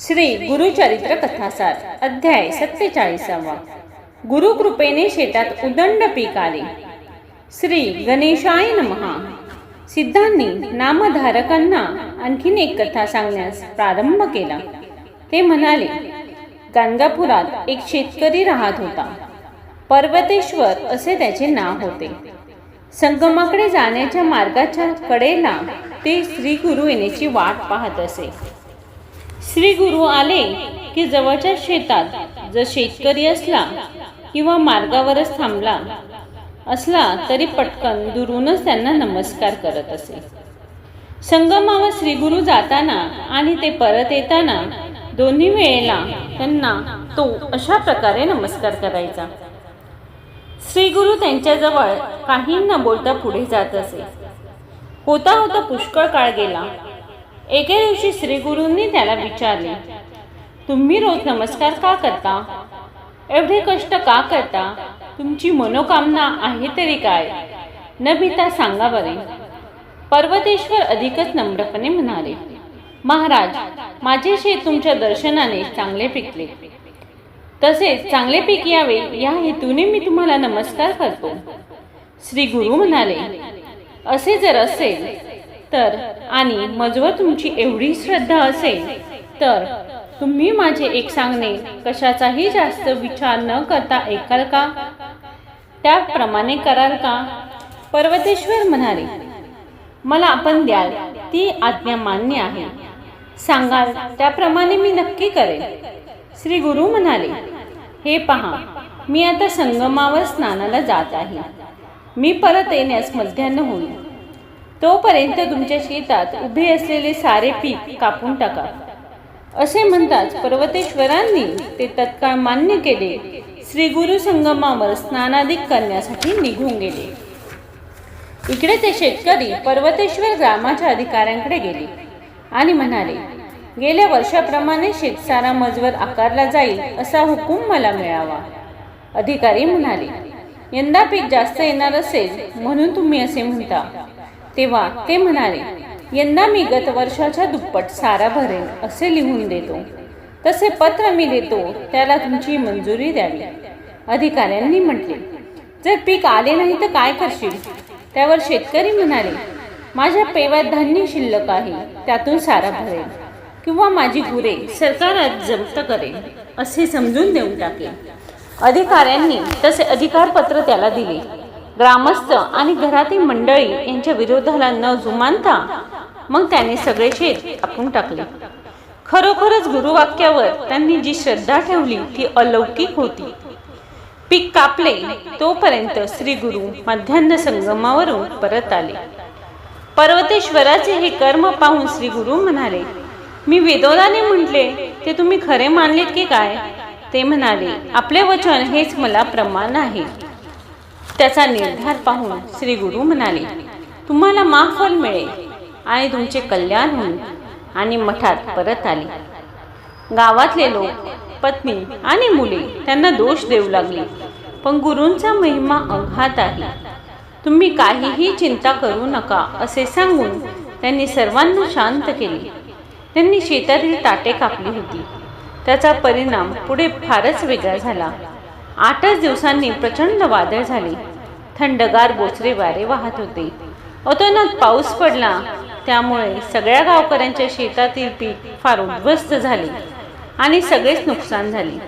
श्री गुरुचरित्र कथासार अध्याय सत्तेचाळीसावा. गुरुकृपेने शेतात उदंड पीक आले. श्री गणेशाय नमहा सिद्धांनी नामधारकांना आणखीन एक कथा सांगण्यास प्रारंभ केला. ते म्हणाले गाणगापुरात एक शेतकरी राहत होता. पर्वतेश्वर असे त्याचे नाव होते. संगमाकडे जाण्याच्या मार्गाच्या कडेला ते श्री गुरु येण्याची वाट पाहत असे. श्री गुरु आले की जवळच्या शेतात जर शेतकरी असला किंवा मार्गावरच थांबला असला तरी पटकन दुरूनच त्यांना नमस्कार करत असे. संगमावर श्री गुरु जाताना आणि ते परत येताना दोन्ही वेळेला त्यांना तो अशा प्रकारे नमस्कार करायचा. श्री गुरु त्यांच्याजवळ काही न बोलता पुढे जात असे. होता होता पुष्कळ काळ गेला. एके दिवशी श्रीगुरूंनी त्याला विचारले तुम्ही रोज नमस्कार का करता? एवढे कष्ट का करता? तुमची मनोकामना आहे तरी काय? न भीता सांगा बरे. पर्वतेश्वर अधिकच नम्रपणे म्हणाले महाराज माझे शेत तुमच्या दर्शनाने चांगले पिकले. तसेच चांगले पीक यावे या हेतूने मी तुम्हाला नमस्कार करतो. श्री गुरु म्हणाले असे जर असेल तर आणि मजवर तुमची एवढी श्रद्धा असेल तर तुम्ही माझे एक सांगणे कशाचाही जास्त विचार न करता ऐकाल का? त्याप्रमाणे कराल का? पर्वतेश्वर म्हणाले मला आपण द्याल ती आज्ञा मान्य आहे. सांगाल त्याप्रमाणे मी नक्की करेन. श्री गुरु म्हणाले हे पहा मी आता संगमावर स्नानाला जात आहे. मी परत येण्यास मध्यान्ह होईल. तोपर्यंत तुमच्या शेतात उभे असलेले सारे पीक कापून टाका. असे म्हणताच पर्वतेश्वरांनी ते तत्काळ मान्य केले. श्री गुरु संगमावर स्नानाधिक करण्यासाठी निघून गेले. इकडे ते शेतकरी पर्वतेश्वर ग्रामाच्या अधिकाऱ्यांकडे गेले आणि म्हणाले गेल्या वर्षाप्रमाणे शेतसारा मजवर आकारला जाईल असा हुकूम मला मिळावा. अधिकारी म्हणाले यंदा पीक जास्त येणार असेल म्हणून तुम्ही असे म्हणता. तेव्हा ते म्हणाले यंदा मी गत वर्षाच्या दुप्पट सारा भरेन असे लिहून देतो. तसे पत्र मी देतो त्याला तुमची मंजुरी द्यावी. अधिकाऱ्यांनी म्हटले जर पीक आले नाही तर काय करशील? त्यावर शेतकरी म्हणाले माझ्या पेवात धान्य शिल्लक आहे त्यातून सारा भरेल किंवा माझी गुरे सरकारात जप्त करेल असे समजून देऊन टाकले. अधिकाऱ्यांनी तसे अधिकारपत्र त्याला दिले. ग्रामस्थ आणि घरातील मंडळी यांच्या विरोधाला न जुमानता मग त्याने सगळे शेत आपण टाकले. खरोखरच गुरुवाक्यावर त्यांनी जी श्रद्धा ठेवली ती अलौकिक होती. पीक कापले तोपर्यंत श्री गुरु मध्यान्ह संगमावरून परत आले. पर्वतेश्वराचे हे कर्म पाहून श्री गुरु म्हणाले मी वेदोदाने म्हटले ते तुम्ही खरे मानलेत की काय? ते म्हणाले आपले वचन हेच मला प्रमाण आहे. त्याचा निर्धार पाहून श्री गुरु म्हणाले तुम्हाला माफल मिळेल आणि तुमचे कल्याण होईल. आणि मठात परत आले. गावातले लोक पत्नी आणि मुले त्यांना दोष देऊ लागले. पण गुरूंचा महिमा अघात आहे. तुम्ही काहीही चिंता करू नका असे सांगून त्यांनी सर्वांना शांत केले. त्यांनी शेतातील ताटे कापली होती. त्याचा परिणाम पुढे फारच वेगळा झाला. आठच दिवसांनी प्रचंड वादळ झाले. थंडगार बोचरे वारे वाहत होते. अतोनात पाऊस पडला. त्यामुळे सगळ्या गावकऱ्यांच्या शेतातील पीक फार उद्ध्वस्त झाले आणि सगळेच नुकसान झाले.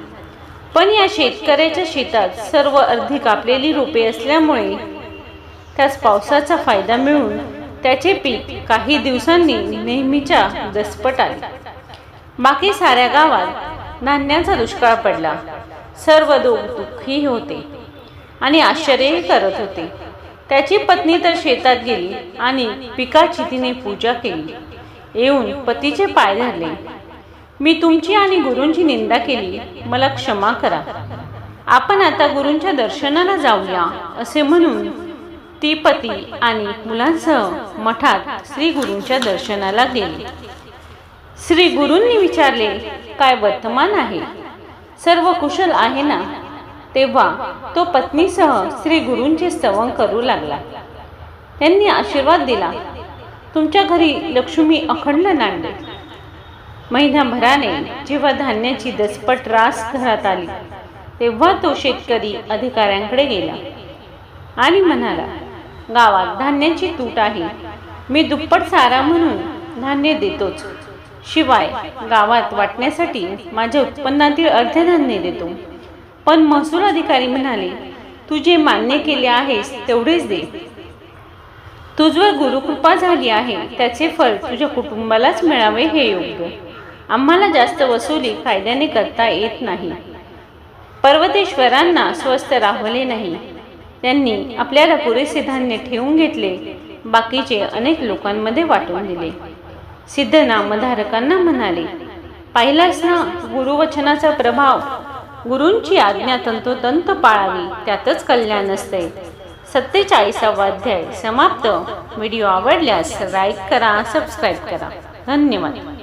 पण या शेतकऱ्याच्या शेतात सर्व अर्धी कापलेली रोपे असल्यामुळे त्यास पावसाचा फायदा मिळून त्याचे पीक काही दिवसांनी नेहमीच्या दसपट आले. बाकी साऱ्या गावात धान्याचा दुष्काळ पडला. सर्व दोघ दुःखी होते. आणि आश्चर्यही करत होते. त्याची पत्नी तर शेतात गेली आणि पिकाची तिने पूजा केली. येऊन पतीचे पाय धरले. मी तुमची आणि गुरूंची निंदा केली. मला क्षमा करा. आपण आता गुरूंच्या दर्शनाला जाऊया असे म्हणून ती पती आणि मुलांसह मठात श्री गुरूंच्या दर्शनाला गेली. श्री गुरूंनी विचारले काय वर्तमान आहे? सर्व कुशल आहे ना? तेव्हा तो पत्नीसह श्री गुरूंचे स्तवन करू लागला. त्यांनी आशीर्वाद दिला. तुमच्या घरी लक्ष्मी अखंड नांदे महिनाभराने जेव्हा धान्याची दसपट रास घरात आली तेव्हा तो शेतकरी अधिकाऱ्यांकडे गेला आणि म्हणाला गावात धान्याची तूट आहे. मी दुप्पट सारा म्हणून धान्य देतोच. शिवाय गावात वाटण्यासाठी माझ्या उत्पन्नातील अर्धे धान्य देतो. पण महसूल अधिकारी म्हणाले तू जे मान्य केले आहेस तेवढेच दे. तुझवर गुरुकृपा झाली आहे त्याचे फळ तुझ्या कुटुंबालाच मिळावे हे योग्य. आम्हाला जास्त वसुली कायद्याने करता येत नाही. पर्वतेश्वरांना स्वस्त राहवले नाही. त्यांनी आपल्याला पुरेसे धान्य ठेवून घेतले बाकीचे अनेक लोकांमध्ये वाटून दिले. सिद्ध नामधारकांना म्हणाले पाहिलास ना गुरुवचनाचा प्रभाव गुरूंची आज्ञा तंतोतंत पाळावी त्यातच कल्याण असते. सत्तेचाळीसावा अध्याय समाप्त. व्हिडिओ आवडल्यास लाईक करा सबस्क्राईब करा. धन्यवाद.